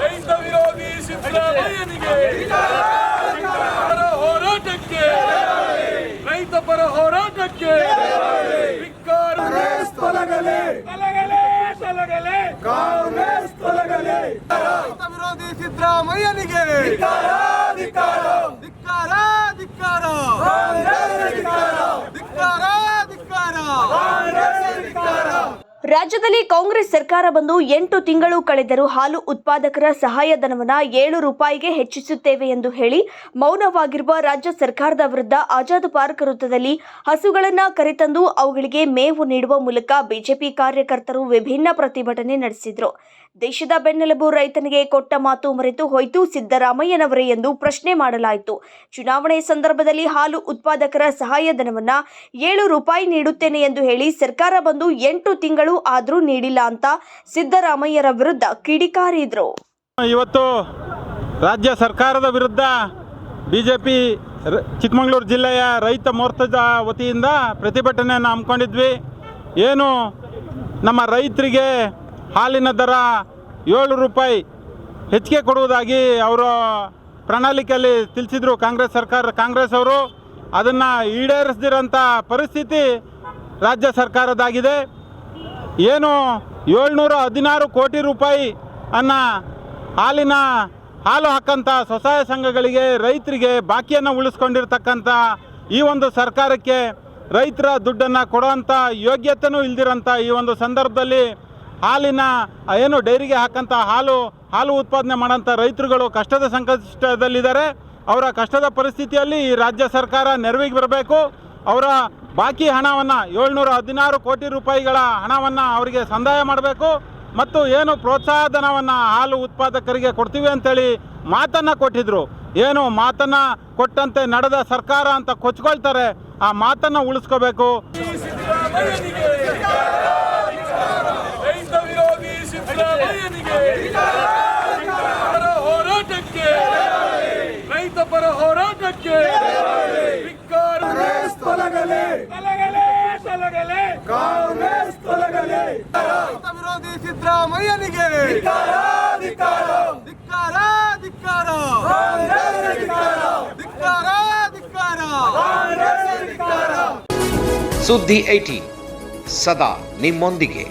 ರೈತ ವಿರೋಧಿ ಸಿದ್ದರಾಮಯ್ಯನಿಗೆ ಪರ ಹೋರಾಟಕ್ಕೆ. ರೈತ ಪರ ಹೋರಾಟಕ್ಕೆ ತೊಲಗಲೇ. ತೊಲಗಲೇ ಕಾಂಗ್ರೆಸ್ ತೊಲಗಲಿ. ರೈತ ವಿರೋಧಿ ಸಿದ್ದರಾಮಯ್ಯನಿಗೆ ಧಿಕ್ಕಾರ ಧಿಕ್ಕಾರ ಧಿಕ್ಕಾರ ಧಿಕ್ಕಾರ ಕಾಂಗ್ರೆಸ್ ಧಿಕ್ಕಾರ ಧಿಕ್ಕಾರ ಧಿಕ್ಕಾರ ಕಾಂಗ್ರೆಸ್ ಧಿಕ್ಕಾರ ರಾಜ್ಯದಲ್ಲಿ ಕಾಂಗ್ರೆಸ್ ಸರ್ಕಾರ ಬಂದು ಎಂಟು ತಿಂಗಳು ಕಳೆದರೂ ಹಾಲು ಉತ್ಪಾದಕರ ಸಹಾಯಧನವನ್ನು ಏಳು ರೂಪಾಯಿಗೆ ಹೆಚ್ಚಿಸುತ್ತೇವೆ ಎಂದು ಹೇಳಿ ಮೌನವಾಗಿರುವ ರಾಜ್ಯ ಸರ್ಕಾರದ ವಿರುದ್ಧ ಆಜಾದ್ ಪಾರ್ಕ್ ವೃತ್ತದಲ್ಲಿ ಹಸುಗಳನ್ನು ಕರೆತಂದು ಅವುಗಳಿಗೆ ಮೇವು ನೀಡುವ ಮೂಲಕ ಬಿಜೆಪಿ ಕಾರ್ಯಕರ್ತರು ವಿಭಿನ್ನ ಪ್ರತಿಭಟನೆ ನಡೆಸಿದರು. ದೇಶದ ಬೆನ್ನೆಲುಬು ರೈತನಿಗೆ ಕೊಟ್ಟ ಮಾತು ಮರೆತು ಹೋಯ್ತು ಸಿದ್ದರಾಮಯ್ಯನವರೇ ಎಂದು ಪ್ರಶ್ನೆ ಮಾಡಲಾಯಿತು. ಚುನಾವಣೆ ಸಂದರ್ಭದಲ್ಲಿ ಹಾಲು ಉತ್ಪಾದಕರ ಸಹಾಯಧನವನ್ನು ಏಳು ರೂಪಾಯಿ ನೀಡುತ್ತೇನೆ ಎಂದು ಹೇಳಿ ಸರ್ಕಾರ ಬಂದು ಎಂಟು ತಿಂಗಳು ಆದರೂ ನೀಡಿಲ್ಲ ಅಂತ ಸಿದ್ದರಾಮಯ್ಯರ ವಿರುದ್ಧ ಕಿಡಿಕಾರಿದ್ರು ಇವತ್ತು ರಾಜ್ಯ ಸರ್ಕಾರದ ವಿರುದ್ಧ ಬಿಜೆಪಿ ಚಿಕ್ಕಮಗಳೂರು ಜಿಲ್ಲೆಯ ರೈತ ಮೋರ್ಚಾದ ವತಿಯಿಂದ ಪ್ರತಿಭಟನೆಯನ್ನು ಹಮ್ಮಿಕೊಂಡಿದ್ವಿ. ಏನು ನಮ್ಮ ರೈತರಿಗೆ ಹಾಲಿನ ದರ ಏಳು ರೂಪಾಯಿ ಹೆಚ್ಚಿಗೆ ಕೊಡುವುದಾಗಿ ಅವರು ಪ್ರಣಾಳಿಕೆಯಲ್ಲಿ ತಿಳಿಸಿದ್ರು ಕಾಂಗ್ರೆಸ್ ಸರ್ಕಾರ, ಕಾಂಗ್ರೆಸ್ ಅವರು. ಅದನ್ನು ಈಡೇರಿಸದಿರೋಂಥ ಪರಿಸ್ಥಿತಿ ರಾಜ್ಯ ಸರ್ಕಾರದಾಗಿದೆ ಏನು ಏಳ್ನೂರ ಹದಿನಾರು ಕೋಟಿ ರೂಪಾಯಿ ಅನ್ನ ಹಾಲಿನ ಹಾಲು ಹಾಕಂಥ ಸ್ವಸಹಾಯ ಸಂಘಗಳಿಗೆ ರೈತರಿಗೆ ಬಾಕಿಯನ್ನು ಉಳಿಸ್ಕೊಂಡಿರ್ತಕ್ಕಂಥ ಈ ಒಂದು ಸರ್ಕಾರಕ್ಕೆ ರೈತರ ದುಡ್ಡನ್ನು ಕೊಡುವಂಥ ಯೋಗ್ಯತೆಯೂ ಇಲ್ದಿರೋಂಥ ಈ ಒಂದು ಸಂದರ್ಭದಲ್ಲಿ ಹಾಲಿನ, ಏನು ಡೈರಿಗೆ ಹಾಕಂಥ ಹಾಲು ಹಾಲು ಉತ್ಪಾದನೆ ಮಾಡೋಂಥ ರೈತರುಗಳು ಕಷ್ಟದ ಸಂಕಷ್ಟದಲ್ಲಿದ್ದಾರೆ. ಅವರ ಕಷ್ಟದ ಪರಿಸ್ಥಿತಿಯಲ್ಲಿ ಈ ರಾಜ್ಯ ಸರ್ಕಾರ ನೆರವಿಗೆ ಬರಬೇಕು. ಅವರ ಬಾಕಿ ಹಣವನ್ನು ಏಳ್ನೂರ ಹದಿನಾರು ಕೋಟಿ ರೂಪಾಯಿಗಳ ಹಣವನ್ನು ಅವರಿಗೆ ಸಂದಾಯ ಮಾಡಬೇಕು ಮತ್ತು ಏನು ಪ್ರೋತ್ಸಾಹ ಧನವನ್ನು ಹಾಲು ಉತ್ಪಾದಕರಿಗೆ ಕೊಡ್ತೀವಿ ಅಂತೇಳಿ ಮಾತನ್ನು ಕೊಟ್ಟಿದ್ರು. ಏನು ಮಾತನ್ನು ಕೊಟ್ಟಂತೆ ನಡೆದ ಸರ್ಕಾರ ಅಂತ ಕೊಚ್ಕೊಳ್ತಾರೆ, ಆ ಮಾತನ್ನು ಉಳಿಸ್ಕೋಬೇಕು ಸಿದ್ದರಾಮಯ್ಯನಿಗೆ ರೈತ ವಿರೋಧಿ ಸಿದ್ದರಾಮಯ್ಯನಿಗೆ ಪರ ಹೋರಾಟಕ್ಕೆ ರೈತ ಪರ ಹೋರಾಟಕ್ಕೆ ಧಿಕ್ಕಾರ. ಕಾಂಗ್ರೆಸ್ ತೊಲಗಲಿ. ತೊಲಗಲೇ ಕಾಂಗ್ರೆಸ್ ತೊಲಗಲಿ. ವಿರೋಧಿ ಸಿದ್ದರಾಮಯ್ಯನಿಗೆ. ಧಿಕ್ಕಾರ ಧಿಕ್ಕಾರ ಧಿಕ್ಕಾರ. ಧಿಕ್ಕಾರ ಕಾಂಗ್ರೆಸ್ ಧಿಕ್ಕಾರ. ಧಿಕ್ಕಾರ ಸುದ್ದಿ ಐಟಿ ಸದಾ ನಿಮ್ಮೊಂದಿಗೆ.